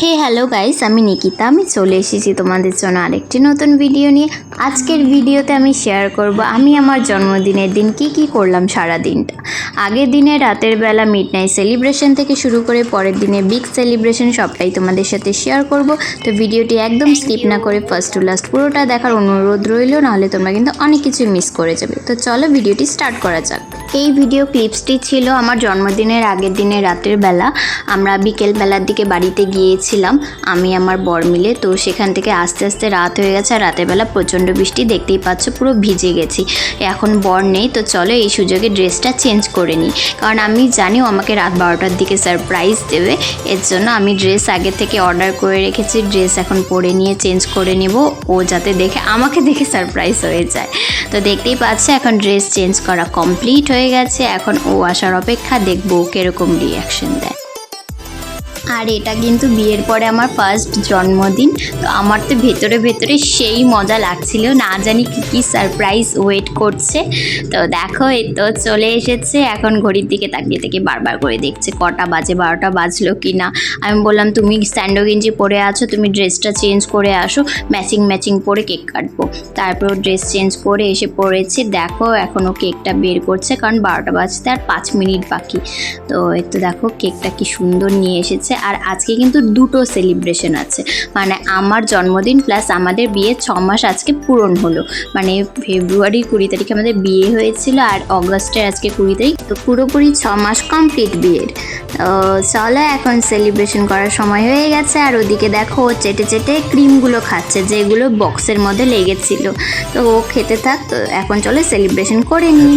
হে hello guys আমি নিকিতা। আমি চলে এসেছি তোমাদের জন্য আরেকটি নতুন ভিডিও নিয়ে। আজকের ভিডিওতে আমি শেয়ার করব আমি আমার জন্মদিনের দিন কি কি করলাম সারা দিনটা। আগের দিনে রাতের বেলা মিড নাইট সেলিব্রেশন থেকে শুরু করে পরের দিনে বিগ সেলিব্রেশন সবটাই তোমাদের সাথে শেয়ার করব। তো ভিডিওটি একদম স্কিপ না করে ফার্স্ট টু লাস্ট পুরোটা দেখার অনুরোধ রইল নাহলে তোমরা কিন্তু অনেক কিছু মিস করে যাবে। তো চলো ভিডিওটি স্টার্ট করা যাক। এই ভিডিও ক্লিপসটি ছিল আমার জন্মদিনের আগের দিনে রাতের বেলা। আমরা বিকেল বেলার দিকে বাড়িতে গিয়েছিলাম আমি আমার বর মিলে। তো সেখান থেকে আস্তে আস্তে রাত হয়ে গেছে আর রাতের বেলা প্রচণ্ড বৃষ্টি, দেখতেই পাচ্ছ পুরো ভিজে গেছি। এখন বর নেই, তো চলো এই সুযোগে ড্রেসটা চেঞ্জ করে নিই। কারণ আমি জানি ও আমাকে রাত বারোটার দিকে সারপ্রাইজ দেবে। এর জন্য আমি ড্রেস আগে থেকে অর্ডার করে রেখেছি ড্রেস এখন পরে নিয়ে চেঞ্জ করে নেব। ও যাতে দেখে, আমাকে দেখে সারপ্রাইজ হয়ে যায়। তো দেখতেই পাচ্ছে এখন ড্রেস চেঞ্জ করা কমপ্লিট হয়ে গেছে। এখন ও আসার অপেক্ষা, দেখব কীরকম রিয়াকশন দেয়। আর এটা কিন্তু বিয়ের পরে আমার ফার্স্ট জন্মদিন। তো আমার তো ভেতরে ভেতরে সেই মজা লাগছিল। না জানি কী কী সারপ্রাইজ ওয়েট করছে। তো দেখো, এই তো চলে এসেছে। এখন ঘড়ির দিকে তাকিয়ে থেকে বারবার করে দেখছে কটা বাজে, বারোটা বাজলো কি না আমি বললাম, তুমি স্যান্ডো গেঞ্জি পরে আছো, তুমি ড্রেসটা চেঞ্জ করে আসো ম্যাচিং ম্যাচিং পরে কেক কাটবো। তারপর ড্রেস চেঞ্জ করে এসে পড়েছে। দেখো এখনও কেকটা বের করছে, কারণ বারোটা বাজতে আর পাঁচ মিনিট বাকি। তো এই তো দেখো, কেকটা কি সুন্দর নিয়ে এসেছে। আর আজকে কিন্তু দুটো সেলিব্রেশন আছে। মানে আমার জন্মদিন প্লাস আমাদের বিয়ে ছ মাস আজকে পূরণ হলো। মানে ফেব্রুয়ারি কুড়ি তারিখে আমাদের বিয়ে হয়েছিল আর অগস্টের আজকে কুড়ি তারিখ। তো পুরোপুরি ছ মাস কমপ্লিট বিয়ের। চলো এখন সেলিব্রেশন করার সময় হয়ে গেছে আর ওদিকে দেখো ও চেটে চেটে ক্রিমগুলো খাচ্ছে, যেগুলো বক্সের মধ্যে লেগেছিল। তো ও খেতে থাক, তো এখন চলো সেলিব্রেশন করে নিই।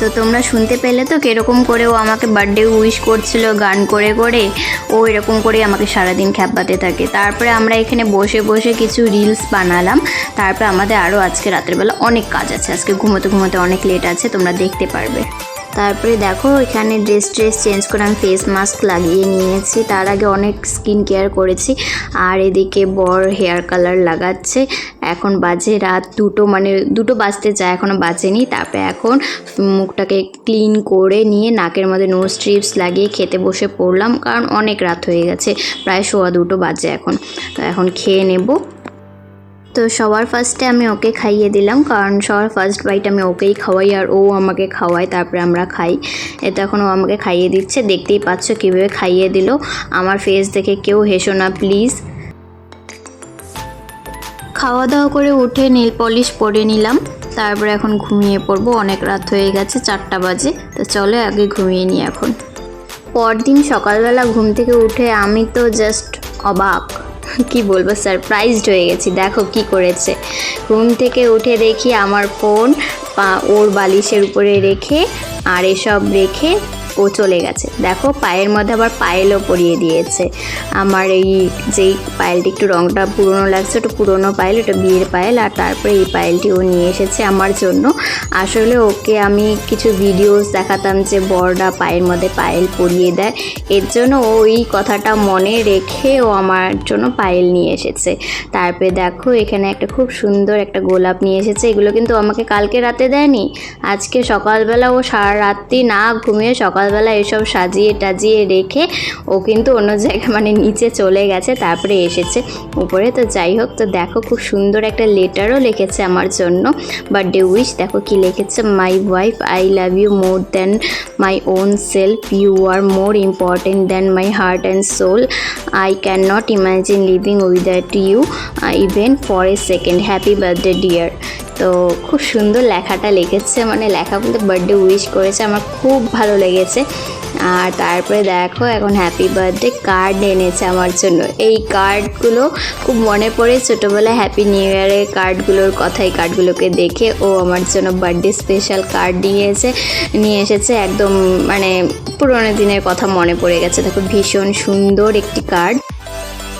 তো তোমরা শুনতে পেলে তো কীরকম করে ও আমাকে বার্থডে উইশ করছিল, গান করে করে। ও এরকম করে আমাকে সারাদিন খ্যাপাতে থাকে। তারপরে আমরা এখানে বসে বসে কিছু রিলস বানালাম। তারপরে আমাদের আরও আজকে রাত্রেবেলা অনেক কাজ আছে। আজকে ঘুমোতে ঘুমোতে অনেক লেট আছে, তোমরা দেখতে পারবে। তারপরে দেখো, এখানে ড্রেস ট্রেস চেঞ্জ করে আমি ফেস মাস্ক লাগিয়ে নিয়েছি। তার আগে অনেক স্কিন কেয়ার করেছি। আর এদিকে বর হেয়ার কালার লাগাচ্ছে। এখন বাজে রাত দুটো মানে দুটো বাজতে যায় এখনও বাজেনি। তারপরে এখন মুখটাকে ক্লিন করে নিয়ে নাকের মধ্যে নোজ স্ট্রিপস লাগিয়ে খেতে বসে পড়লাম। কারণ অনেক রাত হয়ে গেছে, প্রায় সোয়া দুটো বাজে এখন। তো এখন খেয়ে নেব। তো সবার ফার্স্টে আমি ওকে খাইয়ে দিলাম, কারণ সবার ফার্স্ট বাইট আমি ওকেই খাওয়াই আর ও আমাকে খাওয়ায়, তারপরে আমরা খাই। এটা এখন ও আমাকে খাইয়ে দিচ্ছে, দেখতেই পাচ্ছ কীভাবে খাইয়ে দিল। আমার ফেস দেখে কেউ হেসো না প্লিজ খাওয়া দাওয়া করে উঠে নীল পলিশ পরে নিলাম, তারপরে এখন ঘুমিয়ে পড়ব, অনেক রাত হয়ে গেছে, চারটা বাজে। তো চলো আগে ঘুমিয়ে নিই এখন। পরদিন সকালবেলা ঘুম থেকে উঠে আমি তো জাস্ট অবাক। কি বলব সারপ্রাইজড হয়ে গেছি। দেখো কি করেছে। ঘুম থেকে উঠে দেখি আমার ফোন ওর বালিশের উপরে রেখে আর এসব রেখে ও চলে গেছে। দেখো, পায়ের মধ্যে আবার পায়েলও পরিয়ে দিয়েছে। আমার এই যেই পায়েলটি একটু রংটা পুরনো লাগছে ওটা পুরনো পায়েল ওটা বিয়ের পায়েল, আর তারপরে এই পায়েলটি ও নিয়ে এসেছে আমার জন্য। আসলে ওকে আমি কিছু ভিডিওস দেখাতাম যে বড়রা পায়ের মধ্যে পায়েল পরিয়ে দেয়। এর জন্য ও এই কথাটা মনে রেখে ও আমার জন্য পায়েল নিয়ে এসেছে। তারপরে দেখো, এখানে একটা খুব সুন্দর একটা গোলাপ নিয়ে এসেছে। এগুলো কিন্তু আমাকে কালকে রাতে দেয়নি। আজকে সকালবেলা ও সারা রাত্রি না ঘুমিয়ে সকালবেলা এসব সাজিয়ে টাজিয়ে রেখে ও কিন্তু অন্য জায়গায় মানে নিচে চলে গেছে, তারপরে এসেছে উপরে। তো যাই হোক, তো দেখো খুব সুন্দর একটা লেটারও লিখেছে আমার জন্য। বার্থডে উইশ দেখো কি লিখেছে? My wife I love you more than my own self you are more important than my heart and soul I can not imagine living without you even for a second happy birthday dear তো খুব সুন্দর লেখাটা লিখেছে মানে লেখা বলতে birthday wish করেছে, আমার খুব ভালো লেগেছে। আর তারপরে দেখো, এখন হ্যাপি বার্থডে কার্ড এনেছে আমার জন্য। এই কার্ডগুলো খুব মনে পড়ে ছোটোবেলায় হ্যাপি নিউ ইয়ারের কার্ডগুলোর কথাই কার্ডগুলোকে দেখে ও আমার জন্য বার্থডে স্পেশাল কার্ড নিয়েছে নিয়ে এসেছে। একদম মানে পুরোনো দিনের কথা মনে পড়ে গেছে। দেখো, ভীষণ সুন্দর একটি কার্ড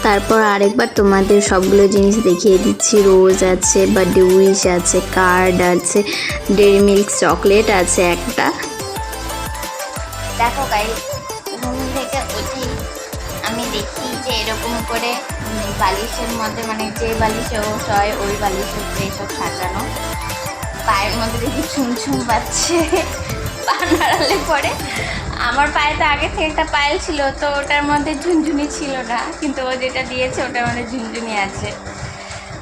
তারপর আরেকবার তোমাদের সবগুলো জিনিস দেখিয়ে দিচ্ছি। রোজ আছে, বার্থডে উইশ আছে, কার্ড আছে, ডেরি মিল্ক চকলেট আছে একটা। দেখো গাই ঘুম থেকে উঠি আমি দেখি যে এরকম করে বালিশের মধ্যে মানে যে বালিশে ও শয় ওই বালিশের এইসব সাজানো। পায়ের মধ্যে দেখি ছুম ছুম পাচ্ছে পা নাড়ালে পরে আমার পায়ে তো আগে থেকে একটা পায়েল ছিল, তো ওটার মধ্যে ঝুনঝুনি ছিল না, কিন্তু ও যেটা দিয়েছে ওটার মধ্যে ঝুনঝুনি আছে।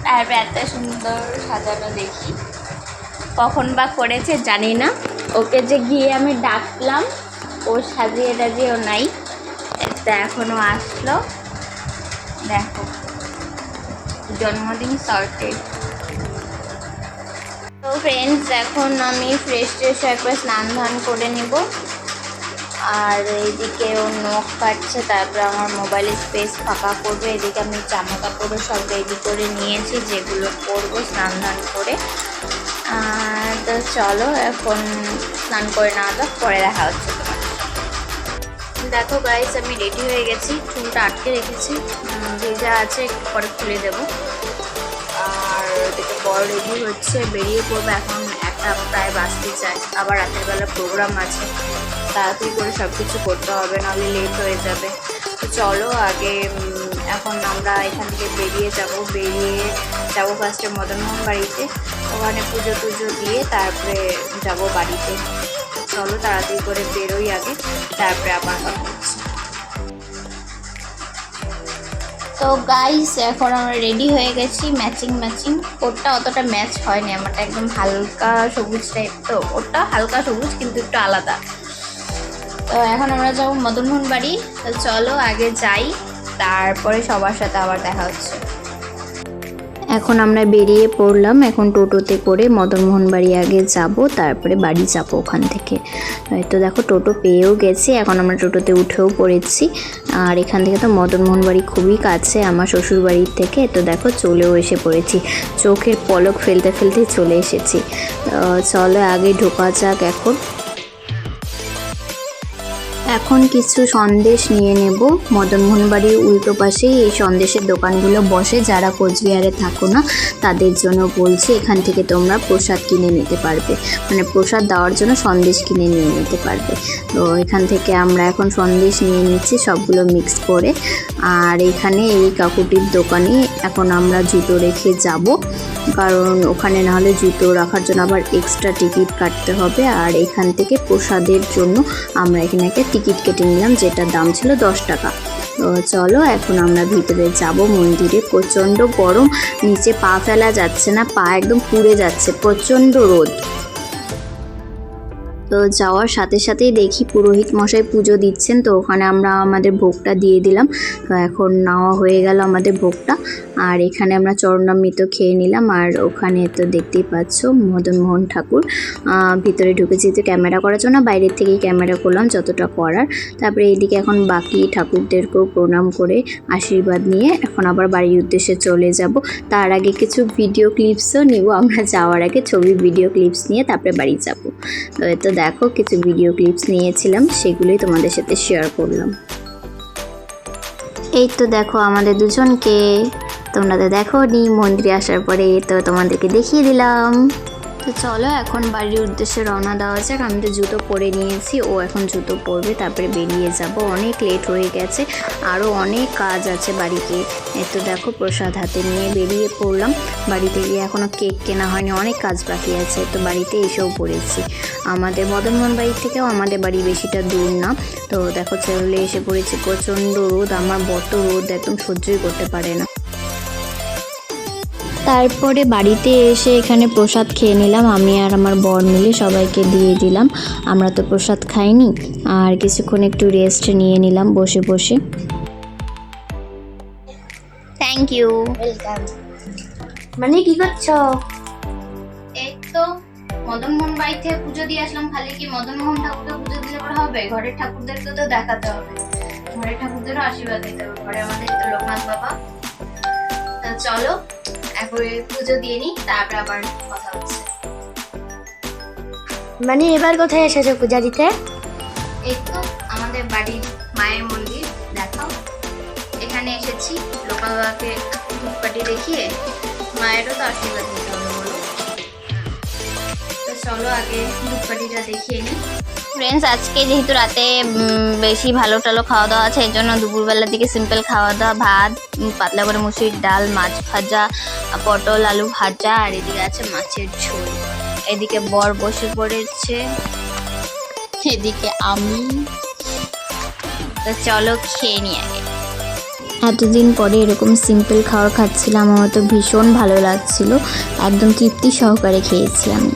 তারপর এত সুন্দর সাজানো দেখি। কখন বা করেছে জানি না। ওকে যে গিয়ে আমি ডাকলাম, ও সাজিয়ে টাজিয়ে ও নাই। তা এখনও আসলো। দেখো, জন্মদিন সর্টেড তো ফ্রেন্ডস এখন আমি ফ্রেশ ট্রেশ একবার স্নান ধান করে নেব। আর এইদিকে ও নখ কাটছে, তারপরে আমার মোবাইলের স্পেস ফাঁকা করবে। এদিকে আমি জামা কাপড়ও সব রেডি করে নিয়েছি, যেগুলো করব স্নান ধান করে। তো চলো এখন স্নান করে না যাক, পরে দেখা হচ্ছে তোমার দেখো গাইস আমি রেডি হয়ে গেছি, চুলটা আটকে রেখেছি। ভেজা আছে একটু পরে খুলে দেবো। আর ওদিকে বড় রেডি হচ্ছে, বেরিয়ে পড়বে এখন একটা প্রায় বাঁচতে চাই। আবার রাতের বেলা প্রোগ্রাম আছে। তাড়াতাড়ি করে সব কিছু করতে হবে, নাহলে লেট হয়ে যাবে। তো চলো আগে এখন আমরা এখান থেকে বেরিয়ে যাব। বেরিয়ে যাব ফার্স্টে মদনমোহন বাড়িতে। ওখানে পুজো টুজো দিয়ে তারপরে যাব বাড়িতে। চলো তাড়াতাড়ি করে বেরোই আগে। তারপরে আবার কথা হচ্ছে। তো গাইস এখন আমরা রেডি হয়ে গেছি ম্যাচিং ম্যাচিং ওরটা অতটা ম্যাচ হয়নি আমারটা, একদম হালকা সবুজ টাইপ তো। ওরটা হালকা সবুজ, কিন্তু একটু আলাদা। তো এখন আমরা যাব মদনমোহন বাড়ি। তো চলো আগে যাই, তারপরে সবার সাথে আবার দেখা হচ্ছে। এখন আমরা বেরিয়ে পড়লাম এখন টোটোতে করে মদনমোহন বাড়ি আগে যাব, তারপরে বাড়ি যাব ওখান থেকে। তো দেখো, টোটো পেয়েও গেছি, এখন আমরা টোটোতে উঠেও পড়েছি। আর এখান থেকে তো মদনমোহন বাড়ি খুবই কাছে, আমার শ্বশুর বাড়ির থেকে। তো দেখো, চলেও এসে পড়েছি। চোখের পলক ফেলতে ফেলতে চলে এসেছি। চলো, আগে ঢোকা যাক এখন। এখন কিছু সন্দেশ নিয়ে নেব। মদনমোহন বাড়ির উল্টো পাশেই এই সন্দেশের দোকানগুলো বসে। যারা কোচবিহারে থাকো না, তাদের জন্য বলছি, এখান থেকে তোমরা প্রসাদ কিনে নিতে পারবে। মানে প্রসাদ দেওয়ার জন্য সন্দেশ কিনে নিয়ে নিতে পারবে। তো এখান থেকে আমরা এখন সন্দেশ নিয়ে নিচ্ছি, সবগুলো মিক্স করে। আর এখানে এই কাকুটির দোকানে এখন আমরা জুতো রেখে যাব। কারণ ওখানে না হলে জুতো রাখার জন্য আবার এক্সট্রা টিকিট কাটতে হবে। আর এখান থেকে প্রসাদের জন্য আমরা এখানে একটা টিকিট কেটে নিলাম, যেটার দাম ছিল দশ টাকা। তো চলো, এখন আমরা ভিতরে যাব মন্দিরে। প্রচণ্ড গরম, নিচে পা ফেলা যাচ্ছে না, পা একদম পুড়ে যাচ্ছে, প্রচণ্ড রোদ। তো যাওয়ার সাথে সাথেই দেখি পুরোহিত মশাই পুজো দিচ্ছেন, তো ওখানে আমরা আমাদের ভোগটা দিয়ে দিলাম। তো এখন নেওয়া হয়ে গেল আমাদের ভোগটা। আর এখানে আমরা চরণামৃত খেয়ে নিলাম আর ওখানে তো দেখতেই পাচ্ছ মদনমোহন ঠাকুর। ভিতরে ঢুকেছি তো ক্যামেরা করার জন্য, বাইরের থেকেই ক্যামেরা করলাম যতটা করার। তারপরে এইদিকে এখন বাকি ঠাকুরদেরকেও প্রণাম করে আশীর্বাদ নিয়ে এখন আবার বাড়ির উদ্দেশ্যে চলে যাব। তার আগে কিছু ভিডিও ক্লিপসও নিব, আমরা যাওয়ার আগে ছবি, ভিডিও ক্লিপস নিয়ে তারপরে বাড়ি যাব। তো দেখো কিছু ভিডিও ক্লিপস নিয়েছিলাম, সেগুলোই তোমাদের সাথে শেয়ার করলাম। এই তো দেখো আমাদের দুজনকে তোমরা তো দেখো নি মন্দিরে আসার পরে তো তোমাদেরকে দেখিয়ে দিলাম। তো চলো এখন বাড়ির উদ্দেশ্যে রওনা দেওয়া যাক। আমি তো জুতো পরে নিয়েছি, ও এখন জুতো পরবে, তারপরে বেরিয়ে যাব। অনেক লেট হয়ে গেছে আরও অনেক কাজ আছে বাড়িতে। তো দেখো, প্রসাদ হাতে নিয়ে বেরিয়ে পড়লাম। বাড়িতে গিয়ে এখনও কেক কেনা হয়নি, অনেক কাজ বাকি আছে, তো বাড়িতে এসেও পড়েছি। আমাদের মদনমোহন বাড়ি থেকেও আমাদের বাড়ি বেশিটা দূর না। তো দেখো চলে এসে পড়েছি, প্রচণ্ড রোদ, আমার বত রোদ, একদম সহ্যই করতে পারে না। তারপরে বাড়িতে এসে এখানে প্রসাদ খেয়ে নিলাম। আমি আর আমার বর মিলে সবাইকে দিয়ে দিলাম। আমরা তো প্রসাদ খাইনি। আর কিছুক্ষণ একটু রেস্ট নিয়ে নিলাম বসে বসে। থ্যাংক ইউ ওয়েলকাম মানে কি করছ? এই তো মদনমোহন বাড়ি থেকে পুজো দিয়ে আসলাম। খালি কি মদনমোহন ঠাকুরকে পুজো দিলে পরে হবে? ঘরের ঠাকুরদেরকে তো দেখাতে হবে। ঘরের ঠাকুরদেরও আশীর্বাদ দিতে হবে। ঘরে আমাদের তো লোকনাথ বাবা। তো চলো একবারে পুজো দিয়ে নিই তারপরে আবার কথা হচ্ছে। মানে এবার কোথায় এসেছ পূজা দিতে? এই তো আমাদের বাড়ির মায়ের মন্দির দেখাও এখানে এসেছি লোকাল বাবাকে ধূপকাঠি দেখিয়ে মায়েরও তো আশীর্বাদ নিতে হবে বলো। তো চলো আগে ধূপকাঠিটা দেখিয়ে নিই। ফ্রেন্ডস আজকে যেহেতু রাতে বেশি ভালো টালো খাওয়া দাওয়া আছে এই জন্য দুপুরবেলার দিকে সিম্পল খাওয়া দাওয়া ভাত পাতলা করে মুসুরির ডাল, মাছ ভাজা পটল, আলু ভাজা, আর এদিকে আছে মাছের ঝোল। এদিকে বর বসে পড়েছে, এদিকে আমি। তো চলো খেয়ে নি আগে। এতদিন পরে এরকম সিম্পল খাবার খাচ্ছিলাম, আমার তো ভীষণ ভালো লাগছিল। একদম তৃপ্তি সহকারে খেয়েছি আমি।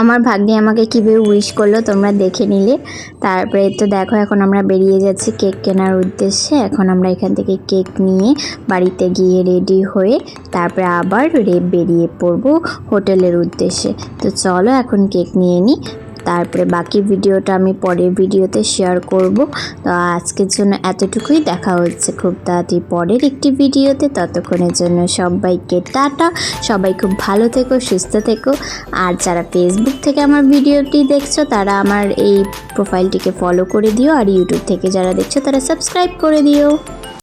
আমার ভাগ্যে আমাকে কীভাবে উইশ করল তোমরা দেখে নিলে। তারপরে তো দেখো, এখন আমরা বেরিয়ে যাচ্ছি কেক কেনার উদ্দেশ্যে। এখন আমরা এখান থেকে কেক নিয়ে বাড়িতে গিয়ে রেডি হয়ে তারপরে আবার রে বেরিয়ে পড়ব হোটেলের উদ্দেশ্যে। তো চলো এখন কেক নিয়ে নিই তারপরে বাকি ভিডিওটা আমি পরের ভিডিওতে শেয়ার করব। তো আজকের জন্য এতটুকুই। দেখা হচ্ছে খুব তাড়াতাড়ি পরের একটি ভিডিওতে। ততক্ষণের জন্য সবাইকে টাটা। সবাই খুব ভালো থেকো, সুস্থ থেকো। আর যারা ফেসবুক থেকে আমার ভিডিওটি দেখছ, তারা আমার এই প্রোফাইলটিকে ফলো করে দিও। আর ইউটিউব থেকে যারা দেখছ, তারা সাবস্ক্রাইব করে দিও।